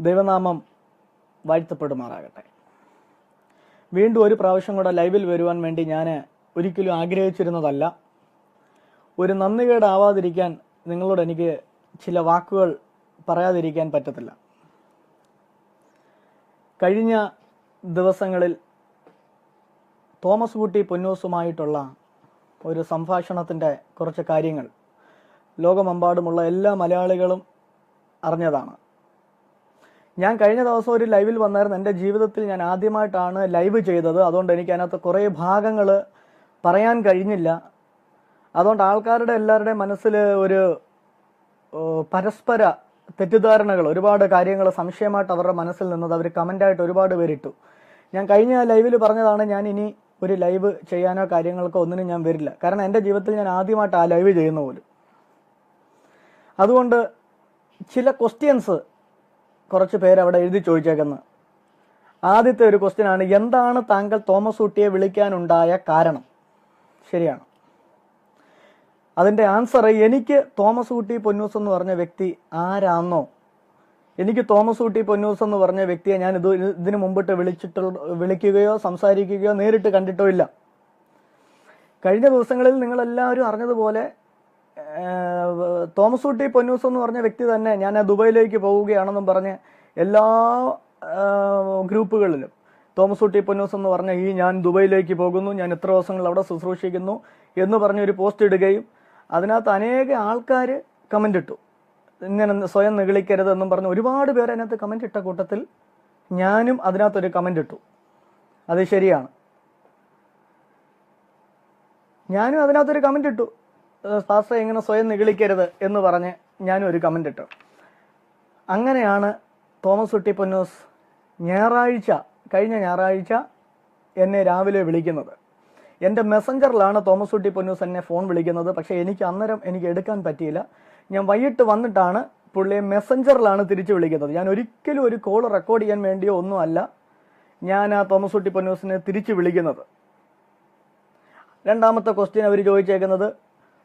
ദൈവനാമം വാഴ്ത്തപ്പെടുമാറാകട്ടെ. വീണ്ടും ഒരു പ്രാവശ്യം കൂടെ ലൈവിൽ വരുവാൻ വേണ്ടി ഞാൻ ഒരിക്കലും ആഗ്രഹിച്ചിരുന്നതല്ല. ഒരു നന്ദികേടാവാതിരിക്കാൻ നിങ്ങളോട് എനിക്ക് ചില വാക്കുകൾ പറയാതിരിക്കാൻ പറ്റത്തില്ല. കഴിഞ്ഞ ദിവസങ്ങളിൽ തോമസ് കുട്ടി പൊന്നൂസുമായിട്ടുള്ള ഒരു സംഭാഷണത്തിന്റെ കുറച്ച് കാര്യങ്ങൾ ലോകമെമ്പാടുമുള്ള എല്ലാ മലയാളികളും അറിഞ്ഞതാണ്. ഞാൻ കഴിഞ്ഞ ദിവസം ഒരു ലൈവിൽ വന്നായിരുന്നു. എന്റെ ജീവിതത്തിൽ ഞാൻ ആദ്യമായിട്ടാണ് ലൈവ് ചെയ്തത്. അതുകൊണ്ട് എനിക്ക് അതിനകത്ത് കുറേ ഭാഗങ്ങൾ പറയാൻ കഴിഞ്ഞില്ല. അതുകൊണ്ട് ആൾക്കാരുടെ എല്ലാവരുടെയും മനസ്സിൽ ഒരു പരസ്പര തെറ്റിദ്ധാരണകൾ ഒരുപാട് കാര്യങ്ങൾ സംശയമായിട്ട് അവരുടെ മനസ്സിൽ നിന്നത് അവർ കമന്റായിട്ട് ഒരുപാട് പേരിട്ടു. ഞാൻ കഴിഞ്ഞ ലൈവിൽ പറഞ്ഞതാണ് ഞാൻ ഇനി ഒരു ലൈവ് ചെയ്യാനോ കാര്യങ്ങൾക്കോ ഒന്നിനും ഞാൻ വരില്ല. കാരണം എന്റെ ജീവിതത്തിൽ ഞാൻ ആദ്യമായിട്ട് ആ ലൈവ് ചെയ്യുന്ന പോലും. അതുകൊണ്ട് ചില ക്വസ്റ്റ്യൻസ് കുറച്ച് പേര് അവിടെ എഴുതി ചോദിച്ചേക്കുന്നത് ആദ്യത്തെ ഒരു ക്വസ്റ്റ്യൻ ആണ് എന്താണ് താങ്കൾ തോമസ് ഊട്ടിയെ വിളിക്കാനുണ്ടായ കാരണം? ശരിയാണ്. അതിന്റെ ആൻസർ എനിക്ക് തോമസ് ഊട്ടി പൊന്നൂസ് എന്ന് പറഞ്ഞ വ്യക്തി ആരാന്നോ? എനിക്ക് തോമസ് ഊട്ടി പൊന്നൂസ് എന്ന് പറഞ്ഞ വ്യക്തിയെ ഞാൻ ഇത് ഇതിനു മുമ്പിട്ട് വിളിച്ചിട്ടുള്ള വിളിക്കുകയോ സംസാരിക്കുകയോ നേരിട്ട് കണ്ടിട്ടോ ഇല്ല. കഴിഞ്ഞ ദിവസങ്ങളിൽ നിങ്ങളെല്ലാവരും അറിഞ്ഞതുപോലെ തോമസ് കുട്ടി പൊന്നൂസ് എന്ന് പറഞ്ഞ വ്യക്തി തന്നെ ഞാൻ ദുബൈയിലേക്ക് പോവുകയാണെന്നും പറഞ്ഞ് എല്ലാ ഗ്രൂപ്പുകളിലും തോമസ് കുട്ടി പൊന്നൂസ് എന്ന് പറഞ്ഞ ഈ ഞാൻ ദുബൈയിലേക്ക് പോകുന്നു ഞാൻ ഇത്ര ദിവസങ്ങൾ അവിടെ ശുശ്രൂഷിക്കുന്നു എന്ന് പറഞ്ഞ് ഒരു പോസ്റ്റ് ഇടുകയും അതിനകത്ത് അനേക ആൾക്കാർ കമന്റ് ഇട്ടു. ഇങ്ങനെ സ്വയം നിഗളിക്കരുത് എന്നും പറഞ്ഞ് ഒരുപാട് പേർ അതിനകത്ത് കമന്റ് ഇട്ട കൂട്ടത്തിൽ ഞാനും അതിനകത്തൊരു കമന്റ് ഇട്ടു. അത് ശരിയാണ്. ഞാനും അതിനകത്തൊരു കമന്റ് ഇട്ടു. പാസ്റ്റർ എങ്ങനെ സ്വയം നിഗളിക്കരുത് എന്ന് പറഞ്ഞ് ഞാനും ഒരു കമന്റ് ഇട്ടു. അങ്ങനെയാണ് തോമസ് ഉട്ടി പൊന്നൂസ് ഞായറാഴ്ച കഴിഞ്ഞ ഞായറാഴ്ച എന്നെ രാവിലെ വിളിക്കുന്നത്. എന്റെ മെസ്സഞ്ചറിലാണ് തോമസ് ഉട്ടി പൊന്നൂസ് എന്നെ ഫോൺ വിളിക്കുന്നത്. പക്ഷേ എനിക്ക് അന്നേരം എനിക്ക് എടുക്കാൻ പറ്റിയില്ല. ഞാൻ വൈകിട്ട് വന്നിട്ടാണ് പുള്ളിയെ മെസ്സഞ്ചറിലാണ് തിരിച്ചു വിളിക്കുന്നത്. ഞാൻ ഒരിക്കലും ഒരു കോൾ റെക്കോർഡ് ചെയ്യാൻ വേണ്ടിയോ ഒന്നുമല്ല ഞാൻ ആ തോമസ് ഉട്ടി പൊന്നൂസിനെ തിരിച്ചു വിളിക്കുന്നത്. രണ്ടാമത്തെ ക്വസ്റ്റ്യൻ അവർ ചോദിച്ചേക്കുന്നത്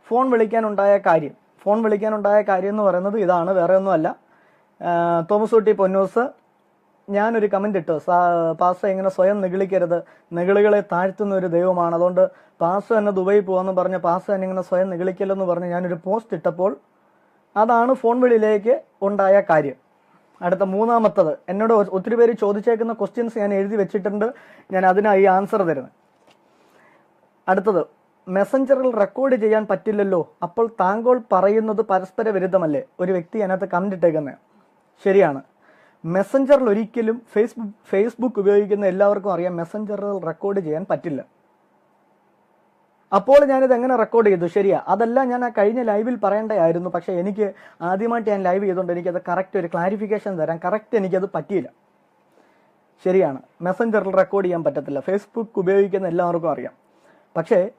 ഫോൺ വിളിക്കാനുണ്ടായ കാര്യം. ഫോൺ വിളിക്കാനുണ്ടായ കാര്യം എന്ന് പറയുന്നത് ഇതാണ് വേറെ ഒന്നുമല്ല. തോമസ് കുട്ടി പൊന്നൂസ് ഞാനൊരു കമന്റ് ഇട്ടു. പാസ ഇങ്ങനെ സ്വയം നിഗളിക്കരുത്. നിഗളികളെ താഴ്ത്തുന്ന ഒരു ദൈവമാണ്. അതുകൊണ്ട് പാസ തന്നെ ദുബായി പോകാമെന്ന് പറഞ്ഞ് പാസ തന്നെ ഇങ്ങനെ സ്വയം നിഗളിക്കല്ലെന്ന് പറഞ്ഞ് ഞാനൊരു പോസ്റ്റ് ഇട്ടപ്പോൾ അതാണ് ഫോൺ വിളിയിലേക്ക് ഉണ്ടായ കാര്യം. അടുത്ത മൂന്നാമത്തത്. എന്നോട് ഒത്തിരി പേര് ചോദിച്ചേക്കുന്ന ക്വസ്റ്റ്യൻസ് ഞാൻ എഴുതി വെച്ചിട്ടുണ്ട്. ഞാൻ അതിനായി ആൻസർ തരുന്നത് അടുത്തത്. മെസ്സഞ്ചറിൽ റെക്കോർഡ് ചെയ്യാൻ പറ്റില്ലല്ലോ. അപ്പോൾ താങ്കൾ പറയുന്നത് പരസ്പര വിരുദ്ധമല്ലേ ഒരു വ്യക്തി അതിനകത്ത് കമന്റ് ഇട്ടേക്കുന്നത് ശരിയാണ്. മെസ്സഞ്ചറിൽ ഒരിക്കലും ഫേസ്ബുക്ക് ഫേസ്ബുക്ക് ഉപയോഗിക്കുന്ന എല്ലാവർക്കും അറിയാം മെസ്സഞ്ചറിൽ റെക്കോർഡ് ചെയ്യാൻ പറ്റില്ല. അപ്പോൾ ഞാനിത് എങ്ങനെ റെക്കോർഡ് ചെയ്തു? ശരിയാ. അതല്ല ഞാൻ ആ കഴിഞ്ഞ ലൈവിൽ പറയേണ്ടതായിരുന്നു. പക്ഷേ എനിക്ക് ആദ്യമായിട്ട് ഞാൻ ലൈവ് ചെയ്തുകൊണ്ട് എനിക്കത് കറക്റ്റ് ഒരു ക്ലാരിഫിക്കേഷൻ തരാൻ കറക്റ്റ് എനിക്കത് പറ്റിയില്ല. ശരിയാണ്. മെസ്സഞ്ചറിൽ റെക്കോർഡ് ചെയ്യാൻ പറ്റത്തില്ല. ഫേസ്ബുക്ക് ഉപയോഗിക്കുന്ന എല്ലാവർക്കും അറിയാം. പക്ഷേ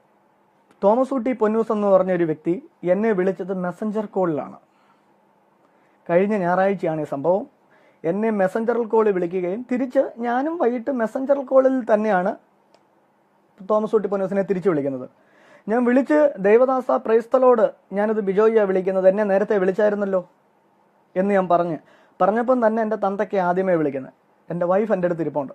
തോമസ് ഊട്ടി പൊന്നൂസ് എന്ന് പറഞ്ഞ ഒരു വ്യക്തി എന്നെ വിളിച്ചത് മെസ്സഞ്ചർ കോളിലാണ് കഴിഞ്ഞ ഞായറാഴ്ചയാണ് ഈ സംഭവം. എന്നെ മെസ്സഞ്ചറിൽ കോളിൽ വിളിക്കുകയും തിരിച്ച് ഞാനും വൈകിട്ട് മെസ്സഞ്ചർ കോളിൽ തന്നെയാണ് തോമസ് ഊട്ടി പൊന്നൂസിനെ തിരിച്ചു വിളിക്കുന്നത്. ഞാൻ വിളിച്ച് ദേവദാസ പ്രൈസ്തലോട് ഞാനത് ബിജോയിയാണ് വിളിക്കുന്നത് എന്നെ നേരത്തെ വിളിച്ചായിരുന്നല്ലോ എന്ന് ഞാൻ പറഞ്ഞ്. പറഞ്ഞപ്പം തന്നെ എന്റെ തന്തയ്ക്ക് ആദ്യമേ വിളിക്കുന്നത്. എന്റെ വൈഫ് എന്റെ അടുത്ത് ഇരിപ്പുണ്ട്.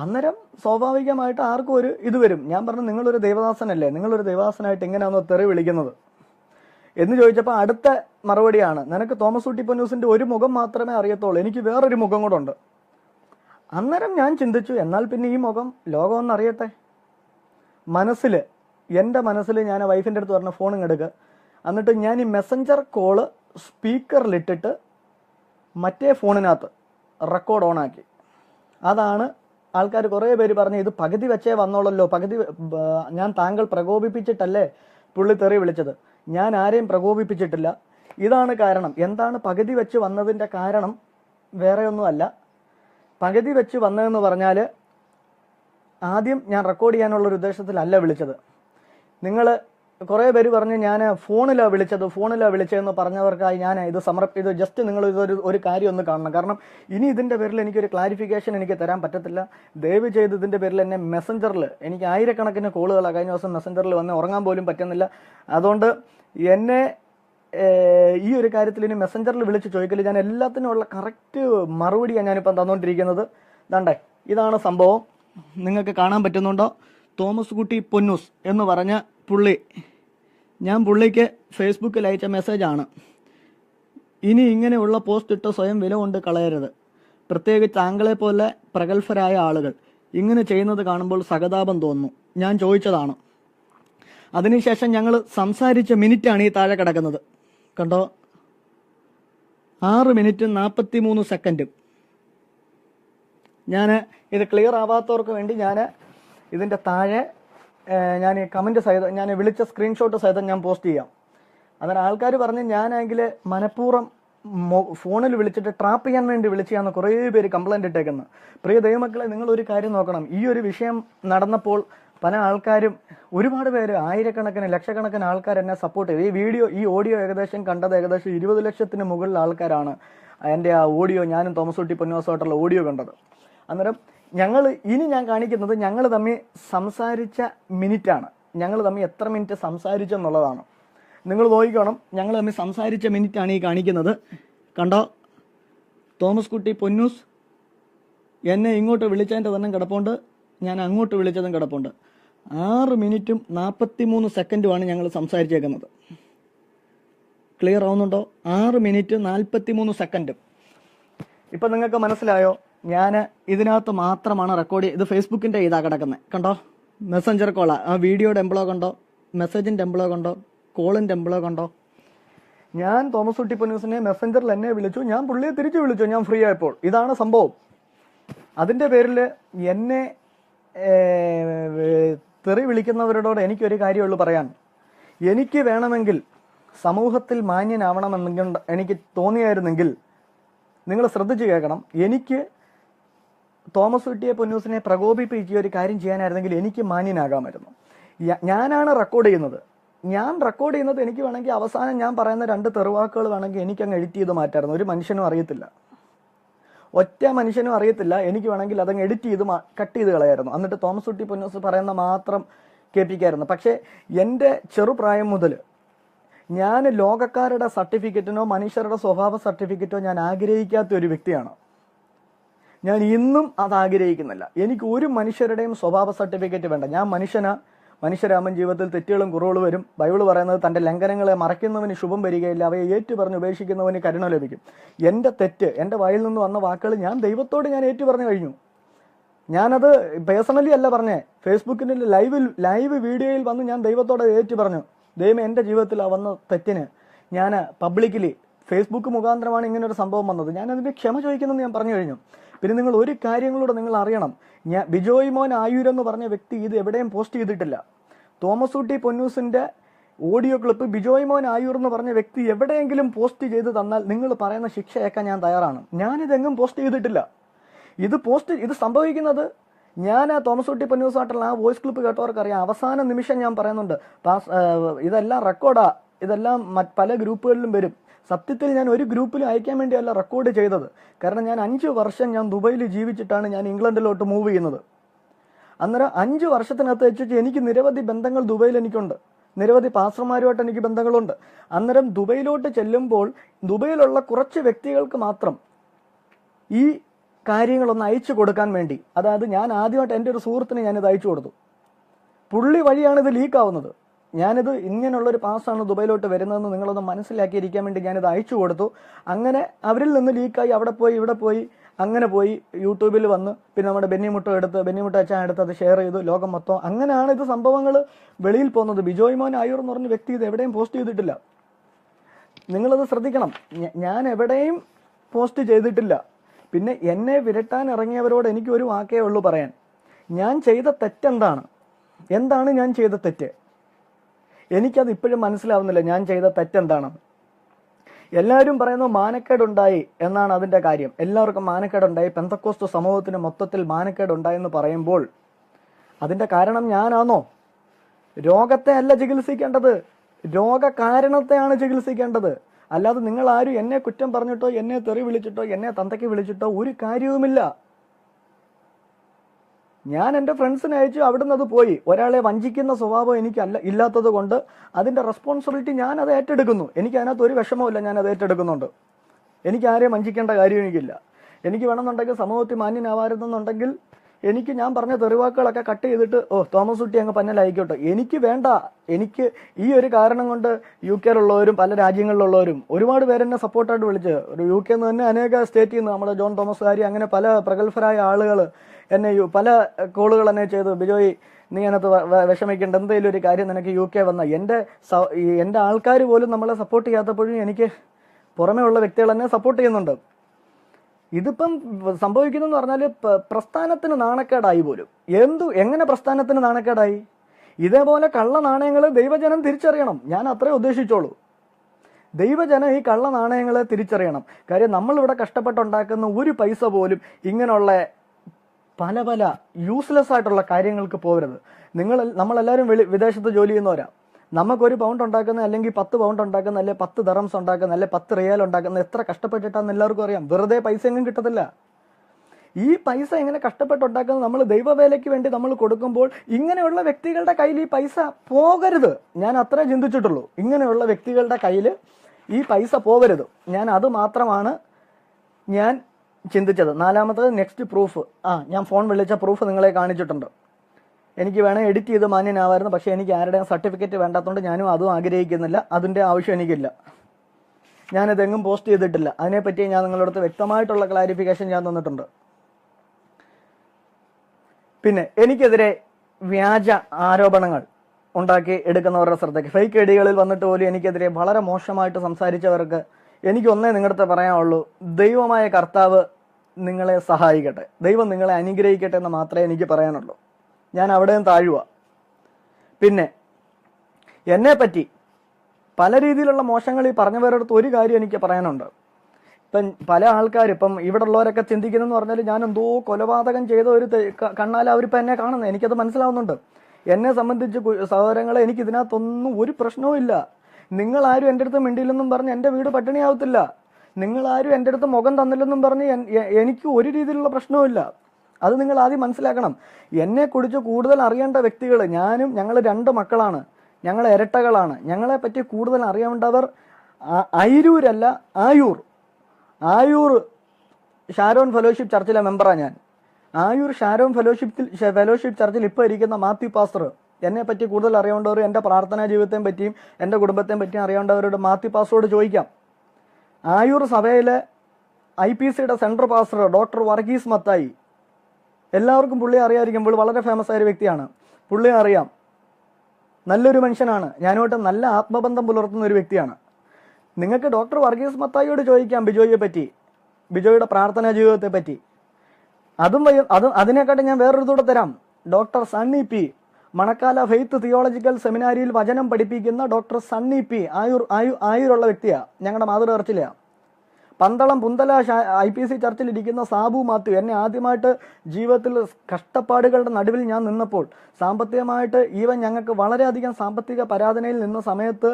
അന്നേരം സ്വാഭാവികമായിട്ട് ആർക്കും ഒരു ഇത് വരും. ഞാൻ പറഞ്ഞു നിങ്ങളൊരു ദേവദാസനല്ലേ? നിങ്ങളൊരു ദേവദാസനായിട്ട് എങ്ങനെയാണോ തെറി വിളിക്കുന്നത്? എന്ന് ചോദിച്ചപ്പോൾ അടുത്ത മറുപടിയാണ് നിനക്ക് തോമസ് ഊട്ടി പൊന്നൂസിന്റെ ഒരു മുഖം മാത്രമേ അറിയത്തുള്ളൂ. എനിക്ക് വേറൊരു മുഖം കൂടെ അന്നേരം ഞാൻ ചിന്തിച്ചു എന്നാൽ പിന്നെ ഈ മുഖം ലോകം ഒന്ന് അറിയട്ടെ? മനസ്സിൽ എന്റെ മനസ്സിൽ ഞാൻ വൈഫിന്റെ അടുത്ത് പറഞ്ഞ ഫോണും എടുക്കുക എന്നിട്ട് ഞാൻ ഈ മെസ്സഞ്ചർ കോൾ സ്പീക്കറിലിട്ടിട്ട് മറ്റേ ഫോണിനകത്ത് റെക്കോർഡ് ഓണാക്കി അതാണ് ആൾക്കാർ കുറേ പേര് പറഞ്ഞു ഇത് പകുതി വെച്ചേ വന്നോളല്ലോ പകുതി ഞാൻ താങ്കൾ പ്രകോപിപ്പിച്ചിട്ടല്ലേ പുള്ളി തെറി വിളിച്ചത്. ഞാൻ ആരെയും പ്രകോപിപ്പിച്ചിട്ടില്ല. ഇതാണ് കാരണം. എന്താണ് പകുതി വെച്ച് വന്നതിന്റെ കാരണം? വേറെ ഒന്നുമല്ല. പകുതി വെച്ച് വന്നതെന്ന് പറഞ്ഞാൽ ആദ്യം ഞാൻ റെക്കോർഡ് ചെയ്യാനുള്ള ഒരു ഉദ്ദേശത്തിലല്ല വിളിച്ചത്. നിങ്ങൾ കുറേ പേര് പറഞ്ഞ് ഞാൻ ഫോണിലാണ് വിളിച്ചത് ഫോണിലാണ് വിളിച്ചതെന്ന് പറഞ്ഞവർക്കായി ഞാൻ ഇത് സമർപ്പ ഇത് ജസ്റ്റ് നിങ്ങൾ ഇതൊരു ഒരു കാര്യം ഒന്ന് കാണണം. കാരണം ഇനി ഇതിന്റെ പേരിൽ എനിക്കൊരു ക്ലാരിഫിക്കേഷൻ എനിക്ക് തരാൻ പറ്റത്തില്ല. ദയവ് ചെയ്ത് ഇതിന്റെ പേരിൽ എന്നെ മെസ്സഞ്ചറിൽ എനിക്ക് ആയിരക്കണക്കിന് കോളുകളാണ് കഴിഞ്ഞ ദിവസം മെസ്സഞ്ചറിൽ വന്ന് ഉറങ്ങാൻ പോലും പറ്റുന്നില്ല. അതുകൊണ്ട് എന്നെ ഈ ഒരു കാര്യത്തിൽ ഇനി മെസ്സഞ്ചറിൽ വിളിച്ച് ചോദിക്കൽ ഞാൻ എല്ലാത്തിനുമുള്ള കറക്റ്റ് മറുപടിയാണ് ഞാനിപ്പം തന്നുകൊണ്ടിരിക്കുന്നത് ദണ്ടേ ഇതാണ് സംഭവം. നിങ്ങൾക്ക് കാണാൻ പറ്റുന്നുണ്ടോ? തോമസ് കുട്ടി പൊന്നൂസ് എന്ന് പറഞ്ഞ പുള്ളി. ഞാൻ പുള്ളിക്ക് ഫേസ്ബുക്കിൽ അയച്ച മെസ്സേജാണ് ഇനി ഇങ്ങനെയുള്ള പോസ്റ്റ് ഇട്ട് സ്വയം വില കൊണ്ട് കളയരുത്. പ്രത്യേകിച്ച് താങ്കളെ പോലെ പ്രഗത്ഭരായ ആളുകൾ. ഇങ്ങനെ ചെയ്യുന്നത് കാണുമ്പോൾ സഹതാപം തോന്നുന്നു. ഞാൻ ചോദിച്ചതാണ്. അതിനുശേഷം ഞങ്ങൾ സംസാരിച്ച മിനിറ്റാണ് ഈ താഴെ കിടക്കുന്നത്. കണ്ടോ? ആറ് മിനിറ്റും നാൽപ്പത്തി മൂന്ന് സെക്കൻഡും. ഞാൻ ഇത് ക്ലിയർ ആവാത്തവർക്ക് വേണ്ടി ഞാൻ ഇതിന്റെ താഴെ ഞാൻ കമന്റ് സഹിതം ഞാൻ വിളിച്ച സ്ക്രീൻഷോട്ട് സഹിതം ഞാൻ പോസ്റ്റ് ചെയ്യാം. അന്നേരം ആൾക്കാർ പറഞ്ഞ് ഞാനാണെങ്കിൽ മനഃപൂർവം ഫോണിൽ വിളിച്ചിട്ട് ട്രാപ്പ് ചെയ്യാൻ വേണ്ടി വിളിച്ചാന്ന് കുറേ പേര് കംപ്ലൈന്റ് ഇട്ടേക്കുന്നത് പ്രിയ ദൈവമക്കളെ നിങ്ങൾ ഒരു കാര്യം നോക്കണം. ഈ ഒരു വിഷയം നടന്നപ്പോൾ പല ആൾക്കാരും ഒരുപാട് പേര് ആയിരക്കണക്കിന് ലക്ഷക്കണക്കിന് ആൾക്കാർ എന്നെ സപ്പോർട്ട് ചെയ്തു. ഈ വീഡിയോ ഈ ഓഡിയോ ഏകദേശം കണ്ടത് ഏകദേശം ഇരുപത് ലക്ഷത്തിന് മുകളിൽ ആൾക്കാരാണ് എന്റെ ആ ഓഡിയോ ഞാനും തോമസ് കുട്ടി പൊന്നുവാസമായിട്ടുള്ള ഓഡിയോ കണ്ടത്. അന്നേരം ഞങ്ങൾ ഇനി ഞാൻ കാണിക്കുന്നത് ഞങ്ങൾ തമ്മിൽ സംസാരിച്ച മിനിറ്റാണ്. ഞങ്ങൾ തമ്മിൽ എത്ര മിനിറ്റ് സംസാരിച്ചെന്നുള്ളതാണ് നിങ്ങൾ നോക്കിക്കോണം ഞങ്ങൾ തമ്മിൽ സംസാരിച്ച മിനിറ്റാണ് ഈ കാണിക്കുന്നത്. കണ്ടോ? തോമസ് കുട്ടി പൊന്നൂസ് എന്നെ ഇങ്ങോട്ട് വിളിച്ചതിന്റെ തന്നെ കിടപ്പുണ്ട്. ഞാൻ അങ്ങോട്ട് വിളിച്ചതും കിടപ്പുണ്ട്. ആറ് മിനിറ്റും നാൽപ്പത്തി മൂന്ന് സെക്കൻഡുമാണ് ഞങ്ങൾ സംസാരിച്ചേക്കുന്നത്. ക്ലിയർ ആവുന്നുണ്ടോ? ആറ് മിനിറ്റ് നാൽപ്പത്തി മൂന്ന് സെക്കൻഡും. ഇപ്പം നിങ്ങൾക്ക് മനസ്സിലായോ? ഞാൻ ഇതിനകത്ത് മാത്രമാണ് റെക്കോർഡ് ഇത് ഫേസ്ബുക്കിന്റെ ഇതാ കിടക്കുന്നത് കണ്ടോ? മെസ്സഞ്ചർ കോളാ ആ. വീഡിയോയുടെ എംബ്ലോ കണ്ടോ? മെസ്സേജിന്റെ എംബ്ലോ കണ്ടോ? കോളിന്റെ എംബ്ലോ കണ്ടോ? ഞാൻ തോമസ് കുട്ടിപ്പൊ ന്യൂസിനെ മെസ്സഞ്ചറിൽ എന്നെ വിളിച്ചു. ഞാൻ പുള്ളിയെ തിരിച്ചു വിളിച്ചു. ഞാൻ ഫ്രീ ആയപ്പോൾ. ഇതാണ് സംഭവം. അതിന്റെ പേരിൽ എന്നെ തെറി വിളിക്കുന്നവരോട് എനിക്കൊരു കാര്യമുള്ളൂ പറയാൻ. എനിക്ക് വേണമെങ്കിൽ സമൂഹത്തിൽ മാന്യനാവണമെന്നെങ്കിൽ എനിക്ക് തോന്നിയായിരുന്നെങ്കിൽ നിങ്ങൾ ശ്രദ്ധിച്ചു കേൾക്കണം. എനിക്ക് തോമസ് കുട്ടിയെ പൊന്നൂസിനെ പ്രകോപിപ്പിച്ച് ഒരു കാര്യം ചെയ്യാനായിരുന്നെങ്കിൽ എനിക്ക് മാന്യനാകാമായിരുന്നു. ഞാനാണ് റെക്കോർഡ് ചെയ്യുന്നത്. ഞാൻ റെക്കോർഡ് ചെയ്യുന്നത് എനിക്ക് വേണമെങ്കിൽ അവസാനം ഞാൻ പറയുന്ന രണ്ട് തെറുവാക്കുകൾ വേണമെങ്കിൽ എനിക്ക് അങ്ങ് എഡിറ്റ് ചെയ്ത് മാറ്റായിരുന്നു. ഒരു മനുഷ്യനും അറിയത്തില്ല. ഒറ്റ മനുഷ്യനും അറിയത്തില്ല. എനിക്ക് വേണമെങ്കിൽ അതങ്ങ് എഡിറ്റ് ചെയ്ത് കട്ട് ചെയ്ത് കളയായിരുന്നു. എന്നിട്ട് തോമസ് കുട്ടി പൊന്നൂസ് പറയുന്ന മാത്രം കേൾപ്പിക്കായിരുന്നു. പക്ഷേ എന്റെ ചെറുപ്രായം മുതൽ ഞാൻ ലോകക്കാരുടെ സർട്ടിഫിക്കറ്റിനോ മനുഷ്യരുടെ സ്വഭാവ സർട്ടിഫിക്കറ്റോ ഞാൻ ആഗ്രഹിക്കാത്ത ഒരു വ്യക്തിയാണ്. ഞാൻ ഇന്നും അത് ആഗ്രഹിക്കുന്നില്ല. എനിക്ക് ഒരു മനുഷ്യരുടെയും സ്വഭാവ സർട്ടിഫിക്കറ്റ് വേണ്ട. ഞാൻ മനുഷ്യനാ. മനുഷ്യരാമൻ ജീവിതത്തിൽ തെറ്റുകളും കുറവുകളും വരും. ബൈബിൾ പറയുന്നത് തന്റെ ലംഘനങ്ങളെ മറയ്ക്കുന്നവന് ശുഭം വരികയില്ല. അവയെ ഏറ്റു പറഞ്ഞ് ഉപേക്ഷിക്കുന്നവന് കരുണ ലഭിക്കും. എന്റെ തെറ്റ് എന്റെ വായിൽ നിന്ന് വന്ന വാക്കുകൾ ഞാൻ ദൈവത്തോട് ഞാൻ ഏറ്റു പറഞ്ഞു കഴിഞ്ഞു. ഞാനത് പേഴ്സണലി അല്ല പറഞ്ഞേ. ഫേസ്ബുക്കിന്റെ ലൈവിൽ ലൈവ് വീഡിയോയിൽ വന്ന് ഞാൻ ദൈവത്തോട് ഏറ്റു പറഞ്ഞു ദൈവം എന്റെ ജീവിതത്തിൽ ആ വന്ന തെറ്റിന് ഞാൻ പബ്ലിക്കലി ഫേസ്ബുക്ക് മുഖാന്തരമാണ് ഇങ്ങനെ ഒരു സംഭവം വന്നത്. ഞാൻ അതിന്റെ ക്ഷമ ചോദിക്കുന്നെന്ന് ഞാൻ പറഞ്ഞു കഴിഞ്ഞു. പിന്നെ നിങ്ങൾ ഒരു കാര്യങ്ങളൂടെ നിങ്ങൾ അറിയണം. ഞാൻ ബിജോയ് മോൻ ആയൂർ എന്ന് പറഞ്ഞ വ്യക്തി ഇത് എവിടെയും പോസ്റ്റ് ചെയ്തിട്ടില്ല. തോമസ് ഊട്ടി പൊന്നൂസിന്റെ ഓഡിയോ ക്ലിപ്പ് ബിജോയ് മോൻ ആയൂർ എന്ന് പറഞ്ഞ വ്യക്തി എവിടെയെങ്കിലും പോസ്റ്റ് ചെയ്ത് തന്നാൽ നിങ്ങൾ പറയുന്ന ശിക്ഷയേക്കാൻ ഞാൻ തയ്യാറാണ്. ഞാനിതെങ്ങും പോസ്റ്റ് ചെയ്തിട്ടില്ല. ഇത് പോസ്റ്റ് ഇത് സംഭവിക്കുന്നത് ഞാൻ ആ തോമസ് കുട്ടി പൊന്നൂസായിട്ടുള്ള ആ വോയിസ് ക്ലിപ്പ് കേട്ടവർക്കറിയാം. അവസാന നിമിഷം ഞാൻ പറയുന്നുണ്ട് ഇതെല്ലാം റെക്കോർഡാ. ഇതെല്ലാം പല ഗ്രൂപ്പുകളിലും വരും. സത്യത്തിൽ ഞാൻ ഒരു ഗ്രൂപ്പിൽ അയക്കാൻ വേണ്ടിയല്ല റെക്കോർഡ് ചെയ്തത്. കാരണം ഞാൻ അഞ്ച് വർഷം ഞാൻ ദുബൈയിൽ ജീവിച്ചിട്ടാണ് ഞാൻ ഇംഗ്ലണ്ടിലോട്ട് മൂവ് ചെയ്യുന്നത്. അന്നേരം അഞ്ച് വർഷത്തിനകത്ത് വെച്ചിട്ട് എനിക്ക് നിരവധി ബന്ധങ്ങൾ ദുബൈയിൽ എനിക്കുണ്ട്. നിരവധി പാസ്റ്റർമാരുമായിട്ട് എനിക്ക് ബന്ധങ്ങളുണ്ട്. അന്നേരം ദുബൈയിലോട്ട് ചെല്ലുമ്പോൾ ദുബൈയിലുള്ള കുറച്ച് വ്യക്തികൾക്ക് മാത്രം ഈ കാര്യങ്ങളൊന്ന് അയച്ചു കൊടുക്കാൻ വേണ്ടി. അതായത് ഞാൻ ആദ്യമായിട്ട് എന്റെ ഒരു സുഹൃത്തിന് ഞാനിത് അയച്ചു കൊടുത്തു. പുള്ളി വഴിയാണ് ഇത് ലീക്ക് ആവുന്നത്. ഞാനിത് ഇങ്ങനെയുള്ളൊരു പാസ്സാണ് ദുബൈയിലോട്ട് വരുന്നതെന്ന് നിങ്ങളൊന്ന് മനസ്സിലാക്കിയിരിക്കാൻ വേണ്ടി ഞാനിത് അയച്ചു കൊടുത്തു. അങ്ങനെ അവരിൽ നിന്ന് ലീക്കായി അവിടെ പോയി ഇവിടെ പോയി അങ്ങനെ പോയി യൂട്യൂബിൽ വന്ന് പിന്നെ നമ്മുടെ ബെന്നിമുട്ട എടുത്ത് ബെന്നിമുട്ട അച്ഛൻ എടുത്ത് അത് ഷെയർ ചെയ്തു ലോകം മൊത്തം. അങ്ങനെയാണ് ഇത് സംഭവങ്ങൾ വെളിയിൽ പോകുന്നത്. ബിജോയ് മോൻ ആയൂർ എന്ന് പറഞ്ഞ വ്യക്തി ഇത് എവിടെയും പോസ്റ്റ് ചെയ്തിട്ടില്ല. നിങ്ങളത് ശ്രദ്ധിക്കണം. ഞാൻ എവിടെയും പോസ്റ്റ് ചെയ്തിട്ടില്ല. പിന്നെ എന്നെ വിരട്ടാൻ ഇറങ്ങിയവരോട് എനിക്ക് ഒരു വാക്കേ ഉള്ളൂ പറയാൻ. ഞാൻ ചെയ്ത തെറ്റെന്താണ്? എന്താണ് ഞാൻ ചെയ്ത തെറ്റ്? എനിക്കത് ഇപ്പോഴും മനസ്സിലാവുന്നില്ല. ഞാൻ ചെയ്ത തെറ്റെന്താണ്? എല്ലാവരും പറയുന്നു മാനക്കേടുണ്ടായി എന്നാണ് അതിന്റെ കാര്യം. എല്ലാവർക്കും മാനക്കേടുണ്ടായി. പെന്തക്കോസ്തു സമൂഹത്തിന് മൊത്തത്തിൽ മാനക്കേടുണ്ടായെന്ന് പറയുമ്പോൾ അതിന്റെ കാരണം ഞാനാണോ രോഗത്തെ അല്ല ചികിത്സിക്കേണ്ടത്. രോഗകാരണത്തെയാണ് ചികിത്സിക്കേണ്ടത്. അല്ലാതെ നിങ്ങൾ ആരും എന്നെ കുറ്റം പറഞ്ഞിട്ടോ എന്നെ തെറി വിളിച്ചിട്ടോ എന്നെ തന്തയ്ക്ക് വിളിച്ചിട്ടോ ഒരു കാര്യവുമില്ല. ഞാൻ എന്റെ ഫ്രണ്ട്സിനെ അയച്ചു അവിടുന്ന് അത് പോയി. ഒരാളെ വഞ്ചിക്കുന്ന സ്വഭാവം എനിക്ക് അല്ല ഇല്ലാത്തത് കൊണ്ട് അതിന്റെ റെസ്പോൺസിബിലിറ്റി ഞാൻ അത് ഏറ്റെടുക്കുന്നു. എനിക്ക് അതിനകത്ത് ഒരു വിഷമമില്ല ഞാൻ അത് ഏറ്റെടുക്കുന്നുണ്ട്. എനിക്ക് ആരെയും വഞ്ചിക്കേണ്ട കാര്യം എനിക്കില്ല. എനിക്ക് വേണമെന്നുണ്ടെങ്കിൽ സമൂഹത്തിൽ മാന്യനാവാരുന്നുണ്ടെങ്കിൽ എനിക്ക് ഞാൻ പറഞ്ഞ തെറിവാക്കുകളൊക്കെ കട്ട് ചെയ്തിട്ട് ഓ തോമസ് കുട്ടി അങ്ങ് പന്നൽ അയക്കോട്ടെ എനിക്ക് വേണ്ട. എനിക്ക് ഈ ഒരു കാരണം കൊണ്ട് യു കെയിലുള്ളവരും പല രാജ്യങ്ങളിലുള്ളവരും ഒരുപാട് പേരെന്നെ സപ്പോർട്ടായിട്ട് വിളിച്ച്. ഒരു യു കെ നിന്ന് തന്നെ അനേക സ്റ്റേറ്റിൽ നിന്ന് നമ്മുടെ ജോൺ തോമസ് കാരി അങ്ങനെ പല പ്രഗത്ഭരായ ആളുകൾ എന്നെ യു- പല കോളുകൾ എന്നെ ചെയ്തു. ബിജോയ് നീ അതിനകത്ത് വിഷമിക്കേണ്ട. എന്തെങ്കിലും ഒരു കാര്യം നിനക്ക് യു കെ വന്ന എന്റെ എന്റെ ആൾക്കാർ പോലും നമ്മളെ സപ്പോർട്ട് ചെയ്യാത്തപ്പോഴും എനിക്ക് പുറമേ ഉള്ള വ്യക്തികൾ എന്നെ സപ്പോർട്ട് ചെയ്യുന്നുണ്ട്. ഇതിപ്പം സംഭവിക്കുന്നതെന്ന് പറഞ്ഞാൽ പ്രസ്ഥാനത്തിന് നാണക്കേടായി പോലും. എന്തു എങ്ങനെ പ്രസ്ഥാനത്തിന് നാണക്കേടായി? ഇതേപോലെ കള്ള നാണയങ്ങൾ ദൈവജനം തിരിച്ചറിയണം. ഞാൻ അത്രേ ഉദ്ദേശിച്ചോളൂ. ദൈവജനം ഈ കള്ള നാണയങ്ങളെ തിരിച്ചറിയണം. കാര്യം നമ്മളിവിടെ കഷ്ടപ്പെട്ടുണ്ടാക്കുന്ന ഒരു പൈസ പോലും ഇങ്ങനെയുള്ള പല പല യൂസ്ലെസ് ആയിട്ടുള്ള കാര്യങ്ങൾക്ക് പോകരുത്. നിങ്ങൾ നമ്മളെല്ലാവരും വെളി വിദേശത്ത് ജോലി ചെയ്യുന്നവരാ. നമുക്കൊരു പൗണ്ട് ഉണ്ടാക്കുന്ന അല്ലെങ്കിൽ പത്ത് പൗണ്ട് ഉണ്ടാക്കുന്ന അല്ലെങ്കിൽ പത്ത് ദറംസ് ഉണ്ടാക്കുന്ന അല്ലെങ്കിൽ പത്ത് റിയാൽ ഉണ്ടാക്കുന്ന എത്ര കഷ്ടപ്പെട്ടിട്ടാന്ന് എല്ലാവർക്കും അറിയാം. വെറുതെ പൈസ എങ്ങും കിട്ടത്തില്ല. ഈ പൈസ എങ്ങനെ കഷ്ടപ്പെട്ടുണ്ടാക്കുന്നത് നമ്മൾ ദൈവവേലയ്ക്ക് വേണ്ടി നമ്മൾ കൊടുക്കുമ്പോൾ ഇങ്ങനെയുള്ള വ്യക്തികളുടെ കയ്യിൽ ഈ പൈസ പോകരുത്. ഞാൻ അത്രേ ചിന്തിച്ചിട്ടുള്ളൂ. ഇങ്ങനെയുള്ള വ്യക്തികളുടെ കയ്യിൽ ഈ പൈസ പോകരുത്. ഞാൻ അത് മാത്രമാണ് ഞാൻ ചിന്തിച്ചത്. നാലാമത്തത് നെക്സ്റ്റ് പ്രൂഫ് ആ ഞാൻ ഫോൺ വിളിച്ച പ്രൂഫ് നിങ്ങളെ കാണിച്ചിട്ടുണ്ട്. എനിക്ക് വേണേൽ എഡിറ്റ് ചെയ്ത് മാന്യനാവായിരുന്നു. പക്ഷേ എനിക്ക് ആരുടെയും സർട്ടിഫിക്കറ്റ് വേണ്ടാത്തതുകൊണ്ട് ഞാനും അതും ആഗ്രഹിക്കുന്നില്ല. അതിന്റെ ആവശ്യം എനിക്കില്ല. ഞാനിതെങ്ങും പോസ്റ്റ് ചെയ്തിട്ടില്ല. അതിനെപ്പറ്റി ഞാൻ നിങ്ങളുടെ അടുത്ത് വ്യക്തമായിട്ടുള്ള ക്ലാരിഫിക്കേഷൻ ഞാൻ തന്നിട്ടുണ്ട്. പിന്നെ എനിക്കെതിരെ വ്യാജ ആരോപണങ്ങൾ ഉണ്ടാക്കി എടുക്കുന്നവരുടെ ശ്രദ്ധയ്ക്ക്. ഫേക്ക് ഐഡികളിൽ വന്നിട്ട് പോലും എനിക്കെതിരെ വളരെ മോശമായിട്ട് സംസാരിച്ചവർക്ക് എനിക്ക് ഒന്നേ നിങ്ങളുടെ പറയാനുള്ളൂ. ദൈവമായ കർത്താവ് നിങ്ങളെ സഹായിക്കട്ടെ. ദൈവം നിങ്ങളെ അനുഗ്രഹിക്കട്ടെ എന്ന് മാത്രമേ എനിക്ക് പറയാനുള്ളൂ. ഞാൻ അവിടെ നിന്ന് താഴുക പിന്നെ എന്നെ പറ്റി പല രീതിയിലുള്ള മോശങ്ങൾ ഈ പറഞ്ഞവരടുത്ത് ഒരു കാര്യം എനിക്ക് പറയാനുണ്ട്. ഇപ്പം പല ആൾക്കാർ ഇപ്പം ഇവിടെ ഉള്ളവരൊക്കെ ചിന്തിക്കുന്നതെന്ന് പറഞ്ഞാൽ ഞാൻ എന്തോ കൊലപാതകം ചെയ്ത ഒരു കണ്ണാൽ അവരിപ്പോൾ എന്നെ കാണുന്നത് എനിക്കത് മനസ്സിലാവുന്നുണ്ട്. എന്നെ സംബന്ധിച്ച് സഹോദരങ്ങളെ എനിക്ക് ഇതിനകത്തൊന്നും ഒരു പ്രശ്നവും ഇല്ല. നിങ്ങളാരും എന്റെ അടുത്ത് മിണ്ടിയില്ലെന്നും പറഞ്ഞ് എന്റെ വീട് പട്ടിണിയാവത്തില്ല. നിങ്ങളാരും എന്റെ അടുത്ത് മുഖം തന്നില്ലെന്നും പറഞ്ഞ് എനിക്ക് ഒരു രീതിയിലുള്ള പ്രശ്നവുമില്ല. അത് നിങ്ങൾ ആദ്യം മനസ്സിലാക്കണം. എന്നെ കുറിച്ച് കൂടുതൽ അറിയേണ്ട വ്യക്തികൾ ഞാനും ഞങ്ങൾ രണ്ട് മക്കളാണ്. ഞങ്ങൾ ഇരട്ടകളാണ്. ഞങ്ങളെ പറ്റി കൂടുതൽ അറിയേണ്ടവർ അയിരൂരല്ല ആയൂർ. ആയൂർ ഷാരോൺ ഫെലോഷിപ്പ് ചർച്ചിലെ മെമ്പറാണ് ഞാൻ. ആയൂർ ഷാരോൺ ഫെലോഷിപ്പിൽ ഫെലോഷിപ്പ് ചർച്ചിൽ ഇപ്പോൾ ഇരിക്കുന്ന മാത്യു പാസ്റ്റർ. എന്നെ പറ്റി കൂടുതൽ അറിയേണ്ടവർ എന്റെ പ്രാർത്ഥനാ ജീവിതത്തെയും പറ്റിയും എന്റെ കുടുംബത്തെയും പറ്റിയും അറിയേണ്ടവരോട് മാത്യു പാസ്റ്ററോട് ചോദിക്കാം. ആയൂർ സഭയിലെ ഐ പി സിയുടെ central pastor doctor Varghese Mathai. എല്ലാവർക്കും പുള്ളിയെ അറിയാതിരിക്കുമ്പോൾ പുള്ളി വളരെ ഫേമസ് ആയ ഒരു വ്യക്തിയാണ്. പുള്ളിയെ അറിയാം. നല്ലൊരു മനുഷ്യനാണ്. ഞാനുമായിട്ട് നല്ല ആത്മബന്ധം പുലർത്തുന്ന ഒരു വ്യക്തിയാണ്. നിങ്ങൾക്ക് ഡോക്ടർ വർഗീസ് മത്തായിയോട് ചോദിക്കാം ബിജോയെ പറ്റി ബിജോയുടെ പ്രാർത്ഥനാ ജീവിതത്തെ പറ്റി. അതും അത് അതും അതിനെക്കാട്ടും ഞാൻ വേറൊരു കൂടെ തരാം. Doctor Sunny P. Manakkala faith theological സെമിനാരിയിൽ വചനം പഠിപ്പിക്കുന്ന ഡോക്ടർ സണ്ണി പി. ആയുർ ആയു ആയുരുള്ള വ്യക്തിയാണ് ഞങ്ങളുടെ മാതൃകർച്ചിലെയാണ് Pandalam Punthala I P C ചർച്ചിൽ ഇരിക്കുന്ന സാബു മാത്യു. എന്നെ ആദ്യമായിട്ട് ജീവിതത്തിൽ കഷ്ടപ്പാടുകളുടെ നടുവിൽ ഞാൻ നിന്നപ്പോൾ സാമ്പത്തികമായിട്ട് ഈവൻ ഞങ്ങൾക്ക് വളരെയധികം സാമ്പത്തിക പരാധനയിൽ നിന്ന സമയത്ത്